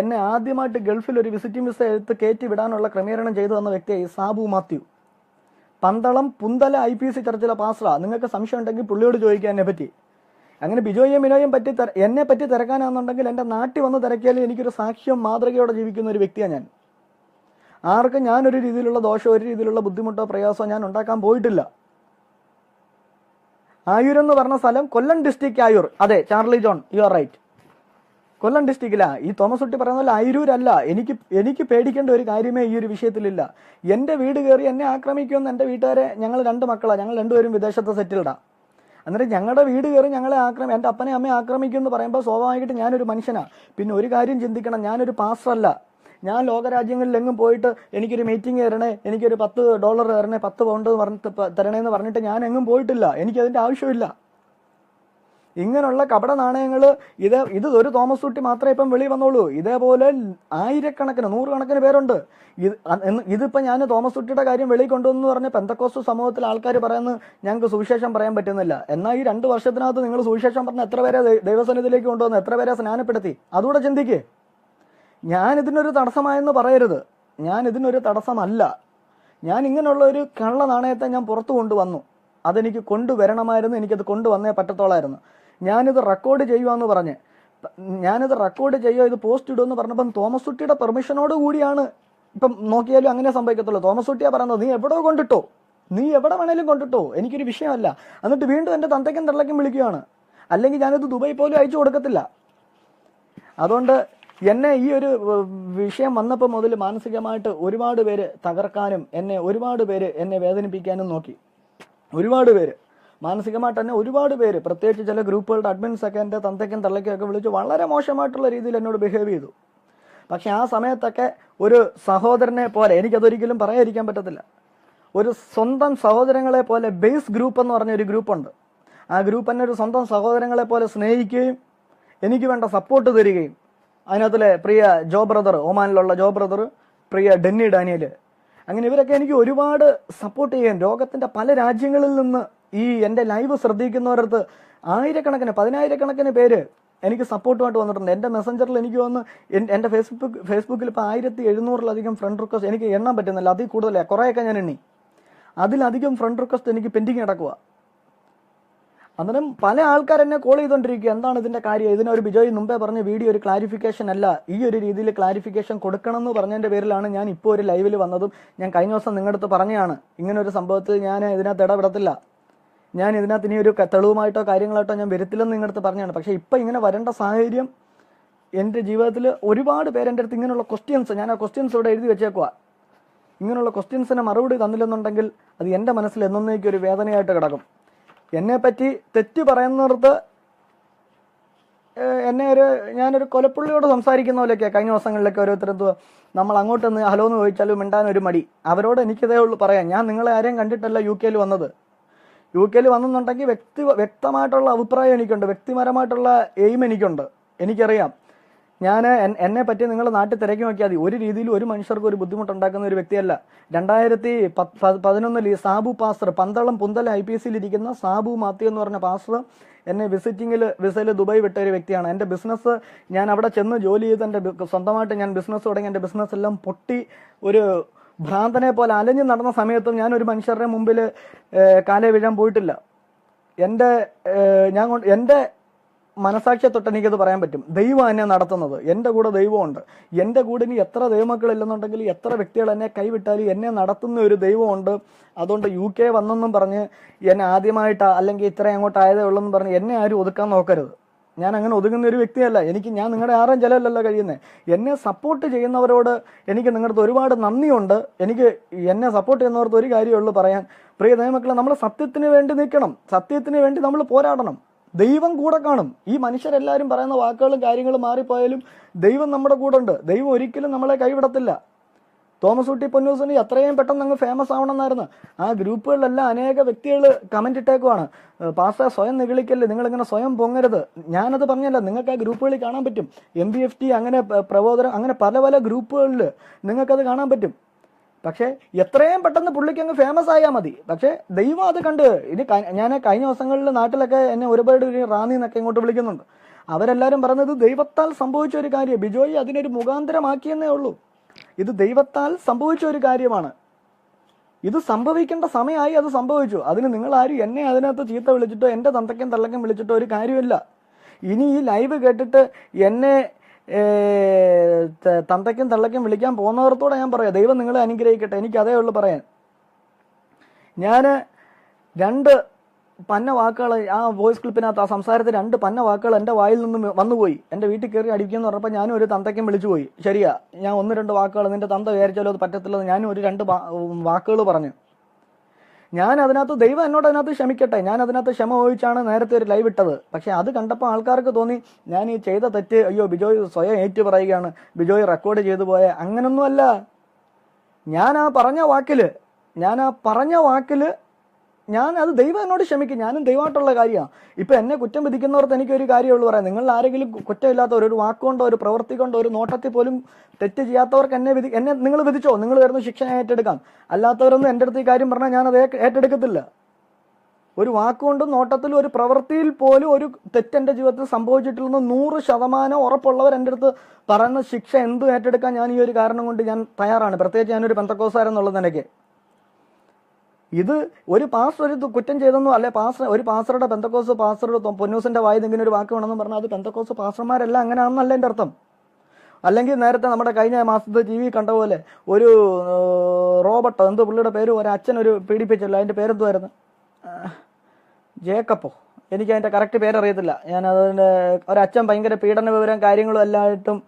എന്നെ ആദ്യമായിട്ട് ഗൾഫിൽ ഒരു വിസിറ്റിംഗ് വിസ എടുത്ത് കയറ്റി വിടാനുള്ള ക്രമീകരണം ചെയ്തു തന്ന വ്യക്തിയായി Sabu Mathew. Pandalam Punthala I P C ചർച്ചിലെ പാസ്ര നിങ്ങൾക്ക് സംശയം ഉണ്ടെങ്കിൽ പുള്ളിയോട് ചോദിക്കാൻ എന്നെ പറ്റി അങ്ങനെ ബിജോയും മിനോയും പറ്റി എന്നെ പറ്റി തിരക്കാനാണെന്നുണ്ടെങ്കിൽ എന്റെ നാട്ടിൽ വന്ന് തിരക്കിയാലും എനിക്കൊരു സാക്ഷ്യം മാതൃകയോടെ ജീവിക്കുന്ന ഒരു വ്യക്തിയാണ് ഞാൻ. ആർക്കും ഞാനൊരു രീതിയിലുള്ള ദോഷമോ ഒരു രീതിയിലുള്ള ബുദ്ധിമുട്ടോ പ്രയാസമോ ഞാൻ ഉണ്ടാക്കാൻ പോയിട്ടില്ല. ആയൂർ എന്ന് പറഞ്ഞ സ്ഥലം കൊല്ലം ഡിസ്ട്രിക്ട് ആയൂർ. അതെ Charlie John you are right Kollam ഡിസ്ട്രിക്റ്റിലാ ഈ തോമസ് കുട്ടി പറയുന്ന പോലെ അയിരൂരല്ല എനിക്ക് എനിക്ക് പേടിക്കേണ്ട ഒരു കാര്യമേ ഈ ഒരു വിഷയത്തിലില്ല. എന്റെ വീട് കയറി എന്നെ ആക്രമിക്കുമെന്ന് എന്റെ വീട്ടുകാരെ ഞങ്ങൾ രണ്ട് മക്കളാണ് ഞങ്ങൾ രണ്ടുപേരും വിദേശത്ത് സെറ്റിൽഡാ അന്നേരം ഞങ്ങളുടെ വീട് കയറി ഞങ്ങളെ ആക്രമി എന്റെ അപ്പനെ അമ്മയെ ആക്രമിക്കും എന്ന് പറയുമ്പോൾ സ്വാഭാവികമായിട്ട് ഞാനൊരു മനുഷ്യനാണ് പിന്നെ ഒരു കാര്യം ചിന്തിക്കണം ഞാനൊരു പാസ്റ്ററല്ല. ഞാൻ ലോകരാജ്യങ്ങളിലെങ്ങും പോയിട്ട് എനിക്കൊരു മീറ്റിംഗ് തരണേ എനിക്കൊരു പത്ത് ഡോളർ തരണേ പത്ത് പൗണ്ട് പറഞ്ഞിട്ട് തരണേ തരണേന്ന് പറഞ്ഞിട്ട് ഞാൻ എങ്ങും പോയിട്ടില്ല. എനിക്കതിന്റെ ആവശ്യമില്ല. ഇങ്ങനെയുള്ള കപട നാണയങ്ങൾ ഇത് ഇത് ഒരു തോമസ് കുട്ടി മാത്രമേ ഇപ്പം വെളി വന്നോളൂ ഇതേപോലെ ആയിരക്കണക്കിന് നൂറുകണക്കിന് പേരുണ്ട്. ഇത് ഇതിപ്പോൾ ഞാൻ തോമസ് കുട്ടിയുടെ കാര്യം വെളി കൊണ്ടുവന്നു പറഞ്ഞ പെന്തക്കോസ്റ്റ് സമൂഹത്തിൽ ആൾക്കാർ പറയുന്നത് ഞങ്ങൾക്ക് സുവിശേഷം പറയാൻ പറ്റുന്നില്ല. എന്നാൽ ഈ രണ്ട് വർഷത്തിനകത്ത് നിങ്ങൾ സുവിശേഷം പറഞ്ഞ എത്ര പേരെ ദൈവസന്നിധിയിലേക്ക് കൊണ്ടുവന്നു എത്ര പേരെ സ്നാനപ്പെടുത്തി? അതുകൂടെ ചിന്തിക്കേ. ഞാൻ ഇതിനൊരു തടസ്സമായെന്ന് പറയരുത്. ഞാൻ ഇതിനൊരു തടസ്സമല്ല. ഞാൻ ഇങ്ങനെയുള്ള ഒരു കള്ള നാണയത്തെ ഞാൻ പുറത്തു കൊണ്ടുവന്നു. അതെനിക്ക് കൊണ്ടുവരണമായിരുന്നു. എനിക്കത് കൊണ്ടുവന്നേ പറ്റത്തോളായിരുന്നു. ഞാനിത് റെക്കോർഡ് ചെയ്യുവാന്ന് പറഞ്ഞ്. ഞാനിത് റെക്കോർഡ് ചെയ്യുക ഇത് പോസ്റ്റ് ഇടുമെന്ന് പറഞ്ഞപ്പം തോമസ് കുട്ടിയുടെ പെർമിഷനോട് കൂടിയാണ് ഇപ്പം നോക്കിയാലും അങ്ങനെ സംഭവിക്കത്തുള്ളൂ. തോമസ് കുട്ടിയാ പറയുന്നത് നീ എവിടെ കൊണ്ടിട്ടോ? നീ എവിടെ വേണേലും കൊണ്ടിട്ടോ? എനിക്കൊരു വിഷയമല്ല. എന്നിട്ട് വീണ്ടും എന്റെ തന്തയ്ക്കും തള്ളയ്ക്കും വിളിക്കുകയാണ് അല്ലെങ്കിൽ ഞാനിത് ദുബായ് പോലും അയച്ചു കൊടുക്കത്തില്ല. അതുകൊണ്ട് എന്നെ ഈ ഒരു വിഷയം വന്നപ്പോൾ മുതൽ മാനസികമായിട്ട് ഒരുപാട് പേര് തകർക്കാനും എന്നെ ഒരുപാട് പേര് എന്നെ വേദനിപ്പിക്കാനും നോക്കി. ഒരുപാട് പേര്. മാനസികമായിട്ട് തന്നെ ഒരുപാട് പേര് പ്രത്യേകിച്ച് ചില ഗ്രൂപ്പുകളുടെ അഡ്മിൻസ് ഒക്കെ എന്റെ തന്തയ്ക്കും തള്ളയ്ക്കും വിളിച്ച് വളരെ മോശമായിട്ടുള്ള രീതിയിൽ എന്നോട് ബിഹേവ് ചെയ്തു. പക്ഷെ ആ സമയത്തൊക്കെ ഒരു സഹോദരനെ പോലെ എനിക്കതൊരിക്കലും പറയാതിരിക്കാൻ പറ്റത്തില്ല. ഒരു സ്വന്തം സഹോദരങ്ങളെ പോലെ ബേസ് ഗ്രൂപ്പ് എന്ന് പറഞ്ഞ ഒരു ഗ്രൂപ്പുണ്ട് ആ ഗ്രൂപ്പ് തന്നെ ഒരു സ്വന്തം സഹോദരങ്ങളെ പോലെ സ്നേഹിക്കുകയും എനിക്ക് വേണ്ട സപ്പോർട്ട് തരികയും അതിനകത്തിലെ പ്രിയ ജോ ബ്രദർ ഒമാനിലുള്ള ജോ ബ്രദർ പ്രിയ ഡെന്നി ഡാനിയൽ അങ്ങനെ ഇവരൊക്കെ എനിക്ക് ഒരുപാട് സപ്പോർട്ട് ചെയ്യാൻ ലോകത്തിന്റെ പല രാജ്യങ്ങളിൽ നിന്ന് ഈ എന്റെ ലൈവ് ശ്രദ്ധിക്കുന്നവരടുത്ത് ആയിരക്കണക്കിന് പതിനായിരക്കണക്കിന് പേര് എനിക്ക് സപ്പോർട്ടുമായിട്ട് വന്നിട്ടുണ്ട്. എന്റെ മെസ്സഞ്ചറിൽ എനിക്ക് വന്ന് എൻ- എന്റെ ഫേസ്ബുക്ക് ഫേസ്ബുക്കിൽ ഇപ്പോൾ ആയിരത്തി എഴുന്നൂറിലധികം ഫ്രണ്ട് റിക്വസ്റ്റ് എനിക്ക് എണ്ണാൻ പറ്റുന്നില്ല. അതിൽ കൂടുതലാണ് കുറേയൊക്കെ ഞാൻ എണ്ണി. അതിലധികം ഫ്രണ്ട് റിക്വസ്റ്റ് എനിക്ക് പെൻഡിങ് കിടക്കുക അന്നേരം പല ആൾക്കാർ എന്നെ കോൾ ചെയ്തുകൊണ്ടിരിക്കുക എന്താണ് ഇതിന്റെ കാര്യം? ഇതിനൊരു ബിജോയ് മുമ്പേ പറഞ്ഞ വീഡിയോ ഒരു ക്ലാരിഫിക്കേഷൻ അല്ല. ഈ ഒരു രീതിയിൽ ക്ലാരിഫിക്കേഷൻ കൊടുക്കണം എന്ന് പറഞ്ഞതിന്റെ പേരിലാണ് ഞാൻ ഇപ്പോൾ ഒരു ലൈവിൽ വന്നതും ഞാൻ കഴിഞ്ഞ ദിവസം നിങ്ങളുടെ അടുത്ത് പറഞ്ഞതാണ്. ഇങ്ങനെ ഒരു സംഭവത്തിൽ ഞാൻ ഇതിനകത്ത് ഇടപെടത്തില്ല. ഞാൻ ഇതിനകത്ത് ഇനി ഒരു തെളിവുമായിട്ടോ കാര്യങ്ങളായിട്ടോ ഞാൻ വരത്തില്ലെന്ന് നിങ്ങളുടെ അടുത്ത് പറഞ്ഞാണ് പക്ഷേ ഇപ്പം ഇങ്ങനെ വരേണ്ട സാഹചര്യം എന്റെ ജീവിതത്തിൽ ഒരുപാട് പേര് എന്റെ അടുത്ത് ഇങ്ങനെയുള്ള ക്വസ്റ്റ്യൻസ് ഞാൻ ആ ക്വസ്റ്റ്യൻസ് ഇവിടെ എഴുതി വെച്ചേക്കുക ഇങ്ങനെയുള്ള ക്വസ്റ്റ്യൻസിന് മറുപടി തന്നില്ലെന്നുണ്ടെങ്കിൽ അത് എന്റെ മനസ്സിൽ എന്നേക്കും ഒരു വേദനയായിട്ട് കിടക്കും. എന്നെപ്പറ്റി തെറ്റ് പറയുന്നിടത്ത് എന്നെ ഒരു ഞാനൊരു കൊലപ്പുള്ളിയോട് സംസാരിക്കുന്ന പോലെയൊക്കെ കഴിഞ്ഞ ദിവസങ്ങളിലൊക്കെ ഓരോരുത്തരത്ത് നമ്മൾ അങ്ങോട്ട് നിന്ന് ഹലോ എന്ന് ചോദിച്ചാലും മിണ്ടാൻ ഒരു മടി. അവരോട് എനിക്കിതേ ഉള്ളൂ പറയാം ഞാൻ നിങ്ങളെ ആരെയും കണ്ടിട്ടല്ല യു കെയിൽ വന്നത്. യു കെയിൽ വന്നെന്നുണ്ടെങ്കിൽ വ്യക്തി വ്യക്തമായിട്ടുള്ള അഭിപ്രായം എനിക്കുണ്ട് വ്യക്തിപരമായിട്ടുള്ള എയിം എനിക്കുണ്ട്. എനിക്കറിയാം. ഞാൻ എന്നെ പറ്റി നിങ്ങൾ നാട്ടിൽ തിരക്കി നോക്കിയാൽ മതി. ഒരു രീതിയിൽ ഒരു മനുഷ്യർക്ക് ഒരു ബുദ്ധിമുട്ടുണ്ടാക്കുന്ന ഒരു വ്യക്തിയല്ല രണ്ടായിരത്തി പതിനൊന്നിൽ Sabu pastor Pandalam Punthala I P എസിൽ ഇരിക്കുന്ന സാബു മാത്യു എന്ന് പറഞ്ഞ പാസ്റ്റർ എന്നെ വിസിറ്റിങ്ങിൽ വിസയിൽ ദുബായ് വിട്ട ഒരു വ്യക്തിയാണ്. എന്റെ ബിസിനസ് ഞാൻ അവിടെ ചെന്ന് ജോലി ചെയ്ത് എന്റെ സ്വന്തമായിട്ട് ഞാൻ ബിസിനസ് തുടങ്ങി. എന്റെ ബിസിനസ് എല്ലാം പൊട്ടി ഒരു ഭ്രാന്തനെ പോലെ അലഞ്ഞു നടന്ന സമയത്തും ഞാൻ ഒരു മനുഷ്യരുടെ മുമ്പിൽ കാലേ വീഴാൻ പോയിട്ടില്ല. എന്റെ ഞാൻ എന്റെ മനസാക്ഷിയെ തൊട്ട് എനിക്കത് പറയാൻ പറ്റും. ദൈവം എന്നെ നടത്തുന്നത്. എന്റെ കൂടെ ദൈവമുണ്ട്. എന്റെ കൂടെ ഇനി എത്ര ദൈവമക്കളില്ലെന്നുണ്ടെങ്കിൽ എത്ര വ്യക്തികൾ എന്നെ കൈവിട്ടാലും എന്നെ നടത്തുന്ന ഒരു ദൈവമുണ്ട്. അതുകൊണ്ട് യു കെ വന്നെന്നും പറഞ്ഞ് എന്നെ ആദ്യമായിട്ട് അല്ലെങ്കിൽ ഇത്ര അങ്ങോട്ട് ആയതേ ഉള്ളെന്ന് പറഞ്ഞ് എന്നെ ആരും ഒതുക്കാൻ നോക്കരുത്. ഞാൻ അങ്ങനെ ഒതുങ്ങുന്ന ഒരു വ്യക്തിയല്ല. എനിക്ക് ഞാൻ നിങ്ങളുടെ ആരും ചിലവല്ലല്ലോ കഴിയുന്നത് എന്നെ സപ്പോർട്ട് ചെയ്യുന്നവരോട് എനിക്ക് നിങ്ങളുടെ ഒരുപാട് നന്ദിയുണ്ട്. എനിക്ക് എന്നെ സപ്പോർട്ട് ചെയ്യുന്നവർക്ക് ഒരു കാര്യമുള്ളൂ പറയാൻ. പ്രിയ നിയമക്കളെ നമ്മൾ സത്യത്തിന് വേണ്ടി നിൽക്കണം. സത്യത്തിന് വേണ്ടി നമ്മൾ പോരാടണം. ദൈവം കൂടെ കാണും. ഈ മനുഷ്യരെല്ലാവരും പറയുന്ന വാക്കുകളും കാര്യങ്ങളും മാറിപ്പോയാലും ദൈവം നമ്മുടെ കൂടെ ഉണ്ട്. ദൈവം ഒരിക്കലും നമ്മളെ കൈവിടത്തില്ല. തോമസ് കുട്ടി പൊന്നൂസിന് എത്രയും പെട്ടെന്ന് അങ്ങ് ഫേമസ് ആവണമെന്നായിരുന്നു. ആ ഗ്രൂപ്പുകളിലെല്ലാം അനേക വ്യക്തികൾ കമന്റ് ഇട്ടേക്കുവാണ്. പാസ സ്വയം നിഗളിക്കല്ലേ നിങ്ങളിങ്ങനെ സ്വയം പൊങ്ങരുത്. ഞാനത് പറഞ്ഞല്ല നിങ്ങൾക്ക് ആ ഗ്രൂപ്പുകളിൽ കാണാൻ പറ്റും. എം ബി എഫ് ടി അങ്ങനെ പ്രബോധനം അങ്ങനെ പല പല ഗ്രൂപ്പുകളിൽ നിങ്ങൾക്കത് കാണാൻ പറ്റും. പക്ഷേ എത്രയും പെട്ടെന്ന് പുള്ളിക്ക് അങ്ങ് ഫേമസ് ആയാൽ മതി. പക്ഷേ ദൈവം അത് കണ്ട്. ഇനി ഞാൻ കഴിഞ്ഞ ദിവസങ്ങളിൽ നാട്ടിലൊക്കെ എന്നെ ഒരുപാട് ഒരു റാന്നി എന്നൊക്കെ ഇങ്ങോട്ട് വിളിക്കുന്നുണ്ട്. അവരെല്ലാവരും പറഞ്ഞത് ദൈവത്താൽ സംഭവിച്ച ഒരു കാര്യം. ബിജോയി അതിനൊരു മുഖാന്തരമാക്കിയെന്നേ ഉള്ളൂ. ഇത് ദൈവത്താൽ സംഭവിച്ച ഒരു കാര്യമാണ്. ഇത് സംഭവിക്കേണ്ട സമയമായി അത് സംഭവിച്ചു. അതിന് നിങ്ങൾ ആരും എന്നെ അതിനകത്ത് ചീത്ത വിളിച്ചിട്ടോ എന്റെ തന്തയ്ക്കും തള്ളക്കും വിളിച്ചിട്ടോ ഒരു കാര്യമില്ല. ഇനി ഈ ലൈവ് കേട്ടിട്ട് എന്നെ തന്തയ്ക്കും തള്ളയ്ക്കും വിളിക്കാൻ പോകുന്നവർത്തോടെ ഞാൻ പറയാം. ദൈവം നിങ്ങളെ അനുഗ്രഹിക്കട്ടെ. എനിക്ക് അതേ ഉള്ളൂ പറയാൻ. ഞാൻ രണ്ട് പന്ന വാക്കുകൾ ആ വോയിസ് ക്ലിപ്പിനകത്ത് ആ സംസാരത്തിൽ രണ്ട് പന്ന വാക്കുകൾ എന്റെ വായിൽ നിന്ന് വന്നുപോയി. എന്റെ വീട്ടിൽ കയറി അടിക്കുമെന്ന് പറഞ്ഞപ്പോൾ ഞാനും ഒരു തന്തയ്ക്കും വിളിച്ചു പോയി. ശരിയാ ഞാൻ ഒന്ന് രണ്ട് വാക്കുകൾ നിന്റെ തന്ത വിചാരിച്ചാലോ അത് പറ്റത്തില്ലെന്ന് ഞാനും ഒരു രണ്ട് വാക്കുകൾ പറഞ്ഞു. ഞാൻ അതിനകത്ത് ദൈവം എന്നോട് അതിനകത്ത് ക്ഷമിക്കട്ടെ. ഞാൻ അതിനകത്ത് ക്ഷമ ചോദിച്ചാണ് നേരത്തെ ഒരു ലൈവ് ഇട്ടത്. പക്ഷെ അത് കണ്ടപ്പോൾ ആൾക്കാർക്ക് തോന്നി ഞാൻ ഈ ചെയ്ത തെറ്റ് അയ്യോ ബിജോയ് സ്വയം ഏറ്റു പറയുകയാണ്. ബിജോയ് റെക്കോർഡ് ചെയ്തു പോയ. അങ്ങനൊന്നുമല്ല ഞാൻ ആ പറഞ്ഞ വാക്കിൽ ഞാൻ ആ പറഞ്ഞ വാക്കിൽ ഞാൻ അത് ദൈവം എന്നോട് ക്ഷമിക്കും. ഞാനും ദൈവമായിട്ടുള്ള കാര്യമാണ്. ഇപ്പൊ എന്നെ കുറ്റം വിധിക്കുന്നവർക്ക് എനിക്ക് ഒരു കാര്യമുള്ളൂ പറയാം. നിങ്ങൾ ആരെങ്കിലും കുറ്റമില്ലാത്തവർ ഒരു വാക്കുകൊണ്ടോ ഒരു പ്രവൃത്തി കൊണ്ടോ ഒരു നോട്ടത്തിൽ പോലും തെറ്റ് ചെയ്യാത്തവർക്ക് എന്നെ വിധി എന്നെ നിങ്ങൾ വിധിച്ചോ? നിങ്ങൾ വരുന്ന ശിക്ഷ ഞാൻ ഏറ്റെടുക്കാം. അല്ലാത്തവരൊന്നും എന്റെ അടുത്ത് ഈ കാര്യം പറഞ്ഞാൽ ഞാൻ അത് ഏറ്റെടുക്കത്തില്ല. ഒരു വാക്കുകൊണ്ടും നോട്ടത്തിലും ഒരു പ്രവൃത്തിയിൽ പോലും ഒരു തെറ്റ് എന്റെ ജീവിതത്തിൽ സംഭവിച്ചിട്ടില്ലെന്ന് നൂറ് ശതമാനം ഉറപ്പുള്ളവർ എന്റെ അടുത്ത് പറയുന്ന ശിക്ഷ എന്തും ഏറ്റെടുക്കാൻ ഞാൻ ഈ ഒരു കാരണം കൊണ്ട് ഞാൻ തയ്യാറാണ്. പ്രത്യേകിച്ച് ഞാനൊരു പെന്തക്കോസാരെന്നുള്ളത് നിലയ്ക്ക്. ഇത് ഒരു പാസ്റ്റർ ഒരു കുറ്റം ചെയ്തെന്നോ അല്ലെ പാസ്റ്റർ ഒരു പാസ്റ്ററുടെ പെന്തക്കോസ് പാസ്റ്ററുടെ പൊന്നൂസിന്റെ വായി ഇങ്ങനെ ഒരു വാക്ക് വേണമെന്ന് പറഞ്ഞാൽ അത് പെന്തക്കോസ് പാസ്റ്റർമാരെല്ലാം അങ്ങനെയാണെന്നല്ല എന്റെ അർത്ഥം. അല്ലെങ്കിൽ നേരത്തെ നമ്മുടെ കഴിഞ്ഞ മാസത്തെ ടി വി കണ്ട പോലെ ഒരു റോബർട്ടോ എന്ത് പുള്ളിയുടെ പേര് ഒരു അച്ഛൻ ഒരു പീഡിപ്പിച്ചല്ലോ അതിന്റെ പേരെന്തുമായിരുന്നു ജേക്കപ്പോ എനിക്ക് അതിന്റെ കറക്റ്റ് പേരറിയത്തില്ല. ഞാൻ അതിന്റെ ഒരച്ഛൻ ഭയങ്കര പീഡന വിവരം കാര്യങ്ങളും എല്ലായിട്ടും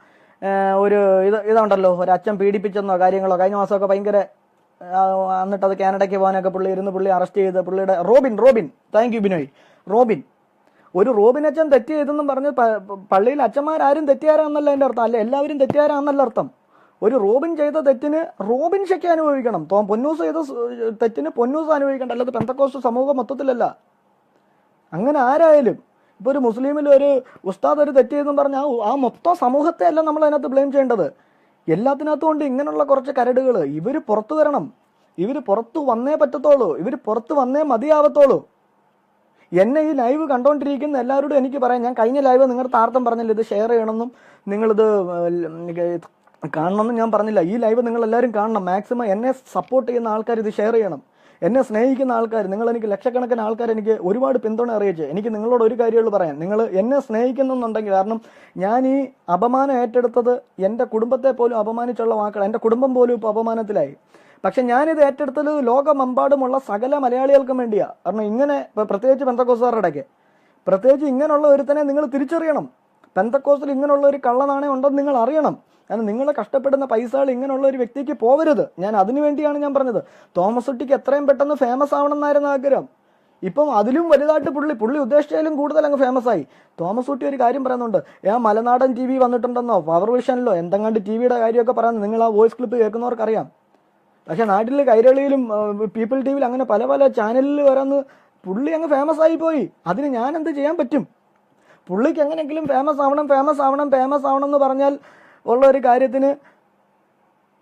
ഒരു ഇത് ഇതുണ്ടല്ലോ ഒരച്ഛൻ പീഡിപ്പിച്ചെന്നോ കാര്യങ്ങളോ കഴിഞ്ഞ മാസമൊക്കെ ഭയങ്കര എന്നിട്ട് അത് കാനഡയ്ക്ക് പോകാനൊക്കെ പുള്ളി ഇരുന്ന് പുള്ളി അറസ്റ്റ് ചെയ്ത് പുള്ളിയുടെ Robin Robin. Thank you Binoy. Robin. ഒരു റോബിൻ അച്ഛൻ തെറ്റ് ചെയ്തെന്നും പറഞ്ഞ് പള്ളിയിൽ അച്ഛന്മാരാരും തെറ്റുകാരാന്നല്ല എന്റെ അർത്ഥം. അല്ല എല്ലാവരും തെറ്റുകാരാന്നല്ല അർത്ഥം. ഒരു റോബിൻ ചെയ്ത തെറ്റിന് റോബിൻ ശക്തി അനുഭവിക്കണം. തോ പൊന്നൂസ് ചെയ്ത തെറ്റിന് പൊന്നൂസ് അനുഭവിക്കണ്ട. അല്ലാതെ പെന്തക്കോസ് സമൂഹം മൊത്തത്തിലല്ല. അങ്ങനെ ആരായാലും ഇപ്പൊ ഒരു മുസ്ലിമിൽ ഒരു ഉസ്താദ് ഒരു തെറ്റ് ചെയ്തെന്ന് പറഞ്ഞാൽ ആ മൊത്തം സമൂഹത്തെ അല്ല നമ്മൾ അതിനകത്ത് ബ്ലെയിം ചെയ്യേണ്ടത്. എല്ലാത്തിനകത്തും കൊണ്ട് ഇങ്ങനെയുള്ള കുറച്ച് കരടുകൾ ഇവർ പുറത്തു വരണം ഇവർ പുറത്തു വന്നേ പറ്റത്തുള്ളൂ ഇവർ പുറത്തു വന്നേ മതിയാവത്തുള്ളൂ എന്നെ ഈ ലൈവ് കണ്ടുകൊണ്ടിരിക്കുന്ന എല്ലാവരോടും എനിക്ക് പറയാം. ഞാൻ കഴിഞ്ഞ ലൈവ് നിങ്ങളുടെ താർത്ഥം പറഞ്ഞില്ല ഇത് ഷെയർ ചെയ്യണമെന്നും നിങ്ങളിത് കാണണമെന്നും ഞാൻ പറഞ്ഞില്ല. ഈ ലൈവ് നിങ്ങൾ എല്ലാവരും കാണണം. മാക്സിമം എന്നെ സപ്പോർട്ട് ചെയ്യുന്ന ആൾക്കാർ ഇത് ഷെയർ ചെയ്യണം. എന്നെ സ്നേഹിക്കുന്ന ആൾക്കാർ നിങ്ങൾ എനിക്ക് ലക്ഷക്കണക്കിന് ആൾക്കാർ എനിക്ക് ഒരുപാട് പിന്തുണ അറിയിച്ചു എനിക്ക് നിങ്ങളോട് ഒരു കാര്യമുള്ളൂ പറയാം നിങ്ങൾ എന്നെ സ്നേഹിക്കുന്നുണ്ടെങ്കിൽ കാരണം ഞാൻ ഈ അപമാനം ഏറ്റെടുത്തത് എന്റെ കുടുംബത്തെ പോലും അപമാനിച്ചുള്ള വാക്കുകൾ എന്റെ കുടുംബം പോലും ഇപ്പോൾ അപമാനത്തിലായി. പക്ഷെ ഞാനിത് ഏറ്റെടുത്തത് ലോകമെമ്പാടുമുള്ള സകല മലയാളികൾക്കും വേണ്ടിയാണ് കാരണം ഇങ്ങനെ പ്രത്യേകിച്ച് പെന്തക്കോസുകാരുടെ ഇടയ്ക്ക്. പ്രത്യേകിച്ച് ഇങ്ങനെയുള്ള ഒരുത്തനെ നിങ്ങൾ തിരിച്ചറിയണം. പെന്തക്കോസിൽ ഇങ്ങനെയുള്ള ഒരു കള്ളനാണേ ഉണ്ടെന്ന് നിങ്ങൾ അറിയണം. കാരണം നിങ്ങൾ കഷ്ടപ്പെടുന്ന പൈസകൾ ഇങ്ങനെയുള്ള ഒരു വ്യക്തിക്ക് പോവരുത്. ഞാൻ അതിനു വേണ്ടിയാണ് ഞാൻ പറഞ്ഞത്. തോമസ് കുട്ടിക്ക് എത്രയും പെട്ടെന്ന് ഫേമസ് ആവണം എന്നായിരുന്നു ആഗ്രഹം. ഇപ്പം അതിലും വലുതായിട്ട് പുള്ളി പുള്ളി ഉദ്ദേശിച്ചതിലും കൂടുതൽ അങ്ങ് ഫേമസ് ആയി. തോമസ് കുട്ടി ഒരു കാര്യം പറയുന്നുണ്ട്. ഏ മലനാടൻ ടി വി വന്നിട്ടുണ്ടെന്നോ? പവർ വിഷനിലോ എന്തെങ്കിലും ടി വിയുടെ കാര്യമൊക്കെ പറയുന്നത് നിങ്ങൾ ആ വോയിസ് ക്ലിപ്പ് കേൾക്കുന്നവർക്കറിയാം. പക്ഷെ നാട്ടിൽ കൈരളിയിലും പീപ്പിൾ ടി വിയിലും അങ്ങനെ പല പല ചാനലിൽ വരാന്ന് പുള്ളി അങ്ങ് ഫേമസ് ആയി പോയി. അതിന് ഞാൻ എന്ത് ചെയ്യാൻ പറ്റും? പുള്ളിക്ക് എങ്ങനെയെങ്കിലും ഫേമസ് ആവണം ഫേമസ് ആവണം ഫേമസ് ആവണം എന്ന് പറഞ്ഞാൽ ഉള്ള ഒരു കാര്യത്തിന്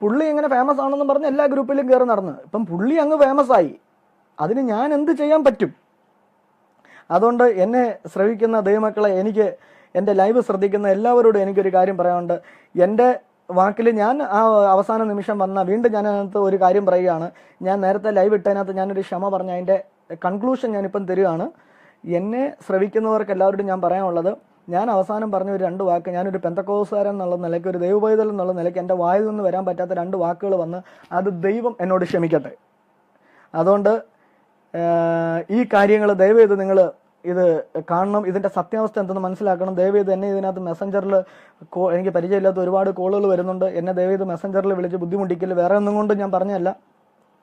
പുള്ളി എങ്ങനെ ഫേമസ് ആണെന്ന് പറഞ്ഞ് എല്ലാ ഗ്രൂപ്പിലും കയറി നടന്ന്. ഇപ്പം പുള്ളി അങ്ങ് ഫേമസ് ആയി. അതിന് ഞാൻ എന്ത് ചെയ്യാൻ പറ്റും? അതുകൊണ്ട് എന്നെ ശ്രവിക്കുന്ന ദൈവമക്കളെ എനിക്ക് എന്റെ ലൈവ് ശ്രദ്ധിക്കുന്ന എല്ലാവരോടും എനിക്കൊരു കാര്യം പറയാനുണ്ട്. എന്റെ വാക്കിൽ ഞാൻ ആ അവസാന നിമിഷം വന്ന വീണ്ടും ഞാൻ അതിനകത്ത് ഒരു കാര്യം പറയുകയാണ്. ഞാൻ നേരത്തെ ലൈവ് ഇട്ടതിനകത്ത് ഞാനൊരു ക്ഷമ പറഞ്ഞ അതിന്റെ കൺക്ലൂഷൻ ഞാനിപ്പം തരികയാണ്. എന്നെ ശ്രവിക്കുന്നവർക്ക് എല്ലാവരോടും ഞാൻ പറയാനുള്ളത് ഞാൻ അവസാനം പറഞ്ഞ ഒരു രണ്ട് വാക്ക് ഞാനൊരു പെന്തക്കോസുകാരൻ എന്നുള്ള നിലയ്ക്ക് ഒരു ദൈവപൈതൽ എന്നുള്ള നിലയ്ക്ക് എന്റെ വായിൽ നിന്ന് വരാൻ പറ്റാത്ത രണ്ട് വാക്കുകൾ വന്ന് അത് ദൈവം എന്നോട് ക്ഷമിക്കട്ടെ. അതുകൊണ്ട് ഈ കാര്യങ്ങൾ ദയവേത് നിങ്ങൾ ഇത് കാണണം. ഇതിന്റെ സത്യാവസ്ഥ എന്തെന്ന് മനസ്സിലാക്കണം. ദയവേത് എന്നെ ഇതിനകത്ത് മെസ്സഞ്ചറിൽ എനിക്ക് പരിചയമില്ലാത്ത ഒരുപാട് കോളുകൾ വരുന്നുണ്ട്. എന്നെ ദയവേത് മെസ്സഞ്ചറിൽ വിളിച്ച് ബുദ്ധിമുട്ടിക്കില്ല വേറെ ഒന്നും കൊണ്ടും ഞാൻ പറഞ്ഞല്ല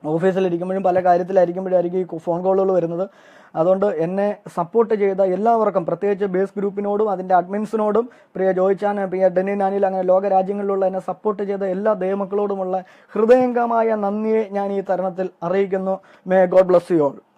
ഓഫീസിലിരിക്കുമ്പോഴും പല കാര്യത്തിലായിരിക്കുമ്പോഴായിരിക്കും ഈ ഫോൺ കോളുകൾ വരുന്നത്. അതുകൊണ്ട് എന്നെ സപ്പോർട്ട് ചെയ്ത എല്ലാവർക്കും പ്രത്യേകിച്ച് ബേസ് ഗ്രൂപ്പിനോടും അതിന്റെ അഡ്മിൻസിനോടും പ്രിയ ജോയിച്ചാൻ പ്രിയ ഡെന്നി നാനിൽ അങ്ങനെ ലോക രാജ്യങ്ങളിലുള്ള എന്നെ സപ്പോർട്ട് ചെയ്ത എല്ലാ ദൈവമക്കളോടുമുള്ള ഹൃദയംഗമായ നന്ദിയെ ഞാൻ ഈ തരുണത്തിൽ അറിയിക്കുന്നു. May God bless you all